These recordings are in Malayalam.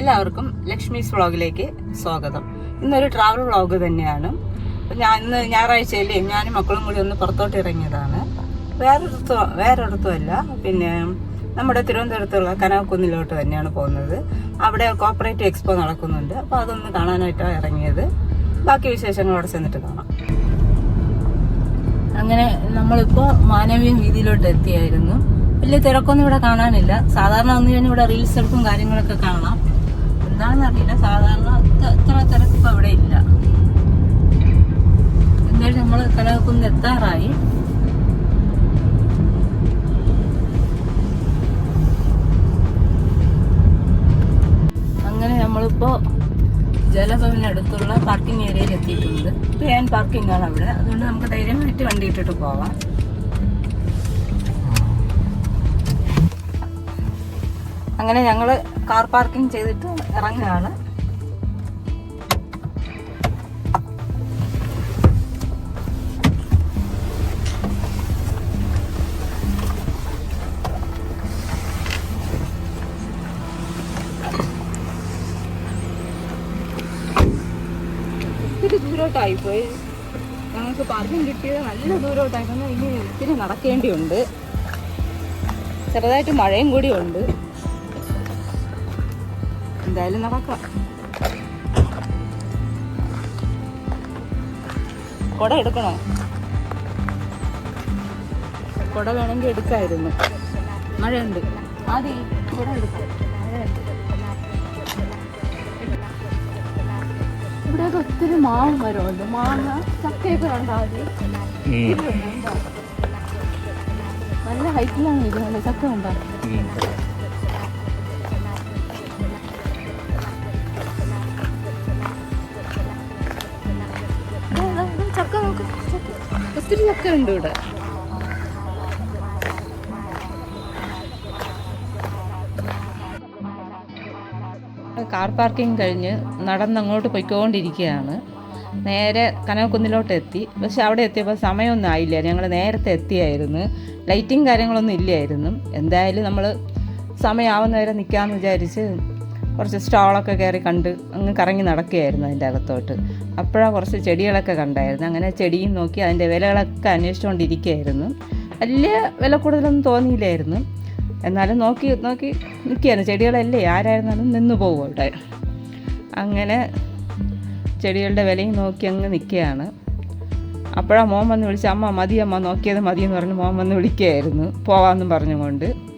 എല്ലാവർക്കും ലക്ഷ്മീസ് വ്ളോഗിലേക്ക് സ്വാഗതം. ഇന്നൊരു ട്രാവൽ വ്ളോഗ് തന്നെയാണ്. ഞാൻ ഇന്ന് ഞായറാഴ്ചയല്ലേ? ഞാനും മക്കളും കൂടി ഒന്ന് പുറത്തോട്ട് ഇറങ്ങിയതാണ്. വേറൊരിടത്തും വേറൊരിടത്തും അല്ല പിന്നെ നമ്മുടെ തിരുവനന്തപുരത്തുള്ള കനകക്കുന്നിലോട്ട് തന്നെയാണ് പോകുന്നത്. അവിടെ കോപ്പറേറ്റീവ് എക്സ്പോ നടക്കുന്നുണ്ട്. അപ്പോൾ അതൊന്ന് കാണാനായിട്ടാണ് ഇറങ്ങിയത്. ബാക്കി വിശേഷങ്ങൾ അവിടെ ചെന്നിട്ട് കാണാം. അങ്ങനെ നമ്മളിപ്പോൾ മാനവീയ വീതിയിലോട്ട് എത്തിയായിരുന്നു. വലിയ തിരക്കൊന്നും ഇവിടെ കാണാനില്ല. സാധാരണ വന്നു കഴിഞ്ഞാൽ ഇവിടെ റീൽസ് എടുക്കും കാര്യങ്ങളൊക്കെ കാണാം. എന്താണെന്ന് അറിയില്ല. സാധാരണ ഇത്ര- തിരക്ക് ഇവിടെ ഇല്ല. എന്തായാലും നമ്മൾ കലകുന്ന് എത്താറായി. അങ്ങനെ നമ്മളിപ്പോ ജലഭവനടുത്തുള്ള പാർക്കിംഗ് ഏരിയയിൽ എത്തിയിട്ടുണ്ട്. ട്രെയിൻ പാർക്കിംഗ് ആണ് അവിടെ. അതുകൊണ്ട് നമുക്ക് ധൈര്യമായിട്ട് വണ്ടി ഇട്ടിട്ട് പോവാം. അങ്ങനെ ഞങ്ങൾ കാർ പാർക്കിംഗ് ചെയ്തിട്ട് ഇറങ്ങുകയാണ്. ഇത്തിരി ദൂരോട്ടായി പോയി. ഞങ്ങൾക്ക് പാർക്കിംഗ് കിട്ടിയത് നല്ല ദൂരോട്ടായിരുന്നു ഇനി ഇത്തിരി നടക്കേണ്ടിയുണ്ട്. ചെറുതായിട്ട് മഴയും കൂടി ഉണ്ട് എന്തായാലും നടക്കാം കുട എടുക്കണോ? കുട വേണമെങ്കിൽ എടുക്കായിരുന്നു. മഴയുണ്ട്. ആദ്യം കുട എടുക്കാം. ഇവിടെയൊക്കെ ഒത്തിരി മാവും മരമുണ്ട് മാങ്ങ ചക്കയൊക്കെ ഉണ്ടാവും നല്ല ഹൈറ്റിലാണ് ഇരിക്കുന്നത്. ചക്ക ഉണ്ടോ? ഒത്തിരി ചക്ക ഉണ്ട് ഇവിടെ. കാർ പാർക്കിംഗ് കഴിഞ്ഞ് നടന്നങ്ങോട്ട് പോയിക്കൊണ്ടിരിക്കുകയാണ്. നേരെ കനകക്കുന്നിലോട്ട് എത്തി പക്ഷെ അവിടെ എത്തിയപ്പോൾ സമയമൊന്നും ആയില്ല. ഞങ്ങൾ നേരത്തെ എത്തിയായിരുന്നു. ലൈറ്റിങ് കാര്യങ്ങളൊന്നും ഇല്ലായിരുന്നു. എന്തായാലും നമ്മൾ സമയമാവുന്ന വരെ നിൽക്കാമെന്ന് വിചാരിച്ച് കുറച്ച് സ്റ്റാളൊക്കെ കയറി കണ്ട് അങ്ങ് കറങ്ങി നടക്കുകയായിരുന്നു അതിന്റെ അകത്തോട്ട്. അപ്പോഴാണ് കുറച്ച് ചെടികളൊക്കെ കണ്ടായിരുന്നു. അങ്ങനെ ചെടിയും നോക്കി അതിന്റെ വിലകളൊക്കെ അന്വേഷിച്ചുകൊണ്ടിരിക്കുകയായിരുന്നു. വലിയ വില കൂടുതലൊന്നും തോന്നിയില്ലായിരുന്നു. എന്നാലും നോക്കി നോക്കി നിൽക്കുകയായിരുന്നു. ചെടികളല്ലേ ആരായിരുന്നാലും നിന്ന് പോകും അവിടെ. അങ്ങനെ ചെടികളുടെ വിലയും നോക്കി അങ്ങ് നിൽക്കുകയാണ്. അപ്പോഴാണ് മോൻ വന്ന് വിളിച്ച് അമ്മ മതി അമ്മ നോക്കിയത് മതി എന്ന് പറഞ്ഞ് മോൻ വന്ന് വിളിക്കുകയായിരുന്നു. പോവാമെന്നും പറഞ്ഞുകൊണ്ട്.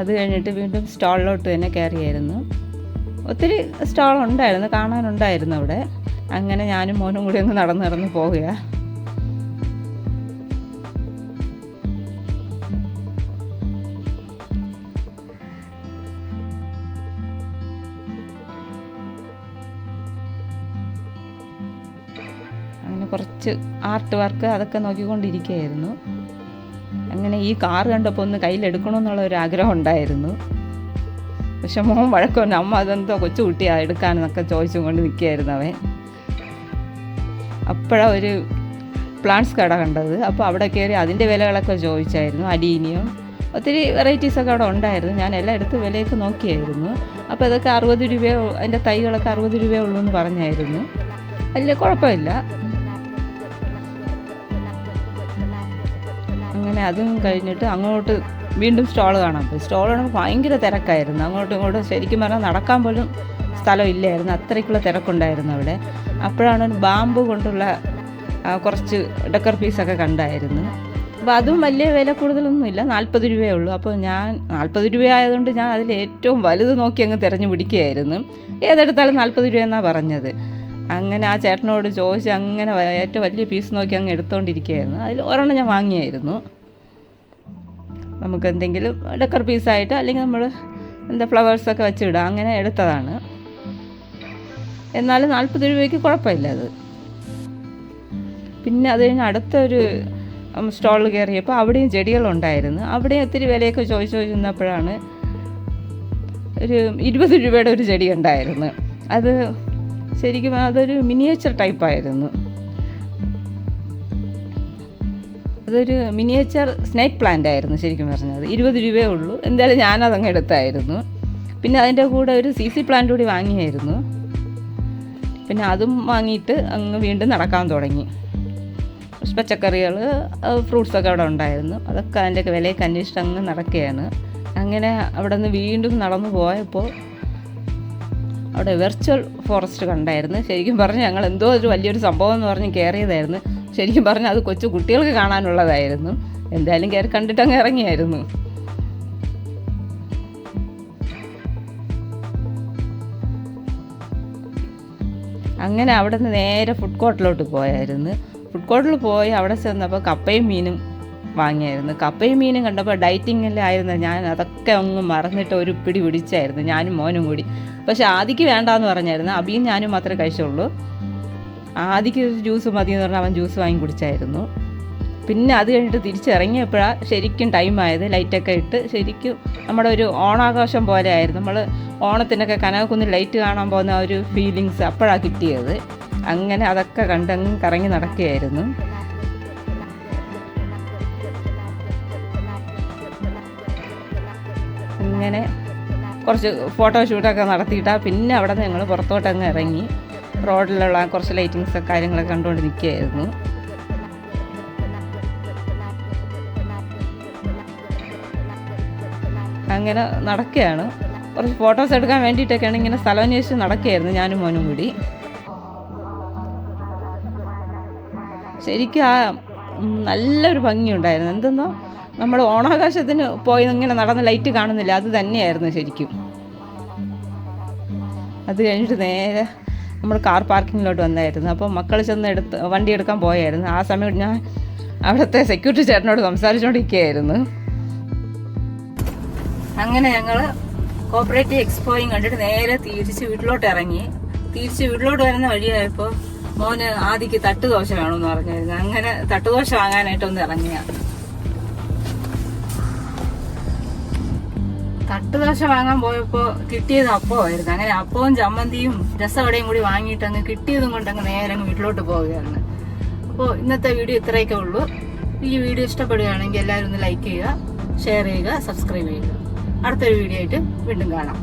അത് കഴിഞ്ഞിട്ട് വീണ്ടും സ്റ്റാളിലോട്ട് തന്നെ കയറിയായിരുന്നു. ഒത്തിരി സ്റ്റാളുണ്ടായിരുന്നു കാണാനുണ്ടായിരുന്നു അവിടെ. അങ്ങനെ ഞാനും മോനും കൂടി ഒന്ന് നടന്ന് നടന്ന് അങ്ങനെ കുറച്ച് ആർട്ട് വർക്ക് അതൊക്കെ നോക്കിക്കൊണ്ടിരിക്കുകയായിരുന്നു. അങ്ങനെ ഈ കാർ കണ്ടപ്പോൾ ഒന്ന് കയ്യിലെടുക്കണമെന്നുള്ള ഒരു ആഗ്രഹം ഉണ്ടായിരുന്നു. പക്ഷെ മോൻ വഴക്കമുണ്ട് അമ്മ അതെന്തോ കൊച്ചു കുട്ടിയാ എടുക്കാനെന്നൊക്കെ ചോദിച്ചും കൊണ്ട് നിൽക്കുകയായിരുന്നു അവൻ. അപ്പോഴാണ് ഒരു പ്ലാന്റ്സ് കട കണ്ടത്. അപ്പോൾ അവിടെ കയറി അതിന്റെ വിലകളൊക്കെ ചോദിച്ചായിരുന്നു അടീനിയും. ഒത്തിരി വെറൈറ്റീസൊക്കെ അവിടെ ഉണ്ടായിരുന്നു. ഞാൻ എല്ലാം എടുത്ത് വിലയൊക്കെ നോക്കിയായിരുന്നു. അപ്പോൾ ഇതൊക്കെ അറുപത് രൂപയോ അതിന്റെ തൈകളൊക്കെ അറുപത് രൂപയേ ഉള്ളൂ എന്ന് പറഞ്ഞായിരുന്നു. അല്ല കുഴപ്പമില്ല. അങ്ങനെ അതും കഴിഞ്ഞിട്ട് അങ്ങോട്ട് വീണ്ടും സ്റ്റോൾ കാണാൻ പോയി. സ്റ്റോൾ കാണുമ്പോൾ ഭയങ്കര തിരക്കായിരുന്നു. അങ്ങോട്ടും ഇങ്ങോട്ടും ശരിക്കും പറഞ്ഞാൽ നടക്കാൻ പോലും സ്ഥലം ഇല്ലായിരുന്നു. അത്രയ്ക്കുള്ള തിരക്കുണ്ടായിരുന്നു അവിടെ. അപ്പോഴാണ് ഒരു ബാമ്പ് കൊണ്ടുള്ള കുറച്ച് ഡെക്കർ പീസൊക്കെ കണ്ടായിരുന്നു. അപ്പോൾ അതും വലിയ വില കൂടുതലൊന്നുമില്ല നാൽപ്പത് രൂപയേ ഉള്ളൂ. അപ്പോൾ ഞാൻ നാൽപ്പത് രൂപ ആയതുകൊണ്ട് ഞാൻ അതിൽ ഏറ്റവും വലുത് നോക്കി അങ്ങ് തിരഞ്ഞു പിടിക്കുകയായിരുന്നു. ഏതെടുത്താലും നാൽപ്പത് രൂപയെന്നാണ് പറഞ്ഞത്. അങ്ങനെ ആ ചേട്ടനോട് ചോദിച്ച് അങ്ങനെ ഏറ്റവും വലിയ പീസ് നോക്കി അങ്ങ് എടുത്തുകൊണ്ടിരിക്കുകയായിരുന്നു അതിൽ ഒരെണ്ണം ഞാൻ വാങ്ങിയായിരുന്നു. നമുക്ക് എന്തെങ്കിലും ഡെക്കർ പീസായിട്ട് അല്ലെങ്കിൽ നമ്മൾ എന്താ ഫ്ലവേഴ്സൊക്കെ വെച്ചിടാം അങ്ങനെ എടുത്തതാണ്. എന്നാലും നാൽപ്പത് രൂപയ്ക്ക് കുഴപ്പമില്ല അത്. പിന്നെ അത് കഴിഞ്ഞ് അടുത്തൊരു സ്റ്റോളിൽ കയറിയപ്പോൾ അവിടെയും ചെടികളുണ്ടായിരുന്നു. അവിടെയും ഒത്തിരി വിലയൊക്കെ ചോദിച്ചു ചോദിച്ചിരുന്നപ്പോഴാണ് ഒരു ഇരുപത് രൂപയുടെ ഒരു ചെടി ഉണ്ടായിരുന്നു അത് ശരിക്കും അതൊരു മിനിയേച്ചർ ടൈപ്പായിരുന്നു. അതൊരു മിനിയേച്ചർ സ്നേക്ക് പ്ലാന്റ് ആയിരുന്നു ശരിക്കും പറഞ്ഞത്. ഇരുപത് രൂപയേ ഉള്ളൂ. എന്തായാലും ഞാനതങ്ങ് എടുത്തായിരുന്നു. പിന്നെ അതിന്റെ കൂടെ ഒരു സി സി പ്ലാന്റ് കൂടി വാങ്ങിയായിരുന്നു. പിന്നെ അതും വാങ്ങിയിട്ട് അങ്ങ് വീണ്ടും നടക്കാൻ തുടങ്ങി. പച്ചക്കറികൾ ഫ്രൂട്ട്സൊക്കെ അവിടെ ഉണ്ടായിരുന്നു. അതൊക്കെ അതിന്റെയൊക്കെ വിലയൊക്കെ അന്വേഷിച്ച് അങ്ങ് നടക്കുകയാണ്. അങ്ങനെ അവിടെ നിന്ന് വീണ്ടും നടന്നു പോയപ്പോൾ അവിടെ വെർച്വൽ ഫോറസ്റ്റ് കണ്ടായിരുന്നു. ശരിക്കും പറഞ്ഞ് ഞങ്ങൾ എന്തോ ഒരു വലിയൊരു സംഭവം എന്ന് പറഞ്ഞ് കയറിയതായിരുന്നു. ശരിക്കും പറഞ്ഞാൽ അത് കൊച്ചു കുട്ടികൾക്ക് കാണാനുള്ളതായിരുന്നു. എന്തായാലും കയറി കണ്ടിട്ട് അങ്ങ് ഇറങ്ങിയായിരുന്നു. അങ്ങനെ അവിടെ നിന്ന് നേരെ ഫുഡ് കോർട്ടിലോട്ട് പോയായിരുന്നു. ഫുഡ് കോർട്ടിൽ പോയി അവിടെ ചെന്നപ്പോൾ കപ്പയും മീനും വാങ്ങിയായിരുന്നു. കപ്പയും മീനും കണ്ടപ്പോൾ ഡയറ്റിങ്ങിലായിരുന്നു ഞാൻ അതൊക്കെ അങ്ങ് മറന്നിട്ട് ഒരു പിടി പിടിച്ചായിരുന്നു. ഞാനും മോനും കൂടി. പക്ഷെ ആദിക്ക് വേണ്ടാന്ന് പറഞ്ഞായിരുന്നു. അബിയും ഞാനും മാത്രമേ കഴിച്ചുള്ളൂ. ആദിക്ക് ജ്യൂസ് മതി എന്ന് പറഞ്ഞാൽ അവൻ ജ്യൂസ് വാങ്ങി കുടിച്ചായിരുന്നു. പിന്നെ അത് കഴിഞ്ഞിട്ട് തിരിച്ചിറങ്ങിയപ്പോഴാണ് ശരിക്കും ടൈമായത് ലൈറ്റൊക്കെ ഇട്ട് ശരിക്കും നമ്മുടെ ഒരു ഓണാഘോഷം പോലെ ആയിരുന്നു. നമ്മൾ ഓണത്തിനൊക്കെ കനകക്കുന്നിൽ ലൈറ്റ് കാണാൻ പോകുന്ന ഒരു ഫീലിങ്സ് അപ്പോഴാണ് കിട്ടിയത്. അങ്ങനെ അതൊക്കെ കണ്ടങ്ങ് കറങ്ങി നടക്കുകയായിരുന്നു. അങ്ങനെ കുറച്ച് ഫോട്ടോഷൂട്ടൊക്കെ നടത്തിയിട്ടാണ് പിന്നെ അവിടെ നിന്ന് ഞങ്ങൾ പുറത്തോട്ടങ്ങ് ഇറങ്ങി. റോഡിലുള്ള കുറച്ച് ലൈറ്റിങ്സ് കാര്യങ്ങളൊക്കെ കണ്ടുകൊണ്ട് നിൽക്കുകയായിരുന്നു. അങ്ങനെ നടക്കുകയാണ്. കുറച്ച് ഫോട്ടോസ് എടുക്കാൻ വേണ്ടിയിട്ടൊക്കെയാണ് ഇങ്ങനെ സ്ഥലം അന്വേഷിച്ച് നടക്കുകയായിരുന്നു ഞാനും മോനും കൂടി. ശരിക്കും ആ നല്ലൊരു ഭംഗിയുണ്ടായിരുന്നു. എന്തെന്നോ നമ്മൾ ഓണാകാശത്തിന് പോയി ഇങ്ങനെ നടന്ന് ലൈറ്റ് കാണുന്നില്ല. അത് തന്നെയായിരുന്നു ശരിക്കും. അത് കഴിഞ്ഞിട്ട് നേരെ നമ്മൾ കാർ പാർക്കിങ്ങിലോട്ട് വന്നായിരുന്നു. അപ്പോൾ മക്കൾ ചെന്ന് എടുത്ത് വണ്ടി എടുക്കാൻ പോയായിരുന്നു. ആ സമയം ഞാൻ അവിടുത്തെ സെക്യൂരിറ്റി ചേട്ടനോട് സംസാരിച്ചുകൊണ്ടിരിക്കുകയായിരുന്നു അങ്ങനെ ഞങ്ങൾ കോപ്പറേറ്റീവ് എക്സ്പോയും കണ്ടിട്ട് നേരെ തിരിച്ച് വീട്ടിലോട്ട് ഇറങ്ങി. തിരിച്ച് വീട്ടിലോട്ട് വരുന്ന വഴിയായപ്പോൾ മോന് ആദിക്ക് തട്ടുദോശ വേണമെന്ന് പറഞ്ഞായിരുന്നു. അങ്ങനെ തട്ടുദോശ വാങ്ങാനായിട്ട് ഒന്ന് തട്ടുദോശ വാങ്ങാൻ പോയപ്പോ കിട്ടിയത് അപ്പമായിരുന്നു അങ്ങനെ അപ്പവും ചമ്മന്തിയും രസവടയും കൂടി വാങ്ങിയിട്ട് അങ്ങ് കിട്ടിയതും കൊണ്ട് അങ്ങ് നേരെ അങ്ങ് വീട്ടിലോട്ട് പോവുകയാണ്. അപ്പോൾ ഇന്നത്തെ വീഡിയോ ഇത്രയൊക്കെ ഉള്ളൂ. ഈ വീഡിയോ ഇഷ്ടപ്പെടുകയാണെങ്കിൽ എല്ലാവരും ഒന്ന് ലൈക്ക് ചെയ്യുക ഷെയർ ചെയ്യുക സബ്സ്ക്രൈബ് ചെയ്യുക. അടുത്തൊരു വീഡിയോ ആയിട്ട് വീണ്ടും കാണാം.